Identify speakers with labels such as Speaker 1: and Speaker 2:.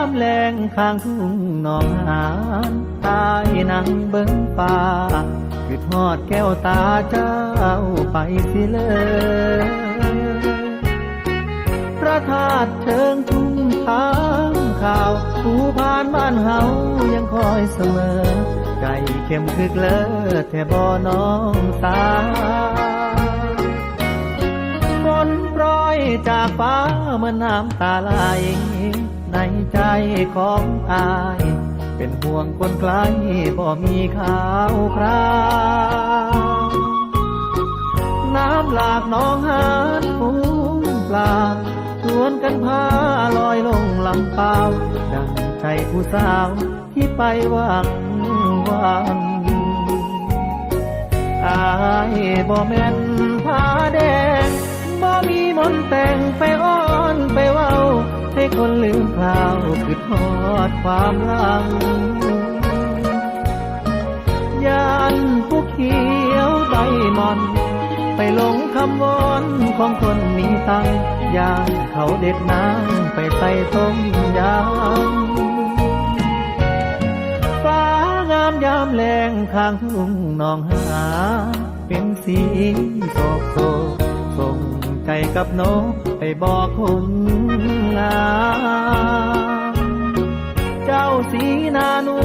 Speaker 1: ามแรงข้างทุ่งหนองหานตายนังเบิ้งป่าคือทอดแก้วตาเจ้าไปสิเลยพระธาตุเชิงทุ่งทางข่าวผู้ผ่านบ้านเฮายังคอยเสมอใจเข้มคึกเลอแท่บ่น้องตาฝนโปรยจากฟ้าเมื่อนน้ำตาไหล ของอาย เป็นห่วงคนไกลบ่มีข่าวคราวน้ำหลากน้องหานฟูงปลาชวนกันพาลอยลงลำเปล่าดังใจผู้สาวที่ไปหวังวันอายบ่แม่นผ้าแดงบ่มีมนแต่งไป นลืมคราวคือทอดความหลังยานผู้เขียวใบมอน ไปหลงคำวอนของคนมีตังยานเขาเด็ดน้ำไปใส่ต้มยำฟ้างามยามแรงข้างทุ่งนองหา เป็นสีโศกโศก กับนกไปบอกคนงาม เจ้าสีนานว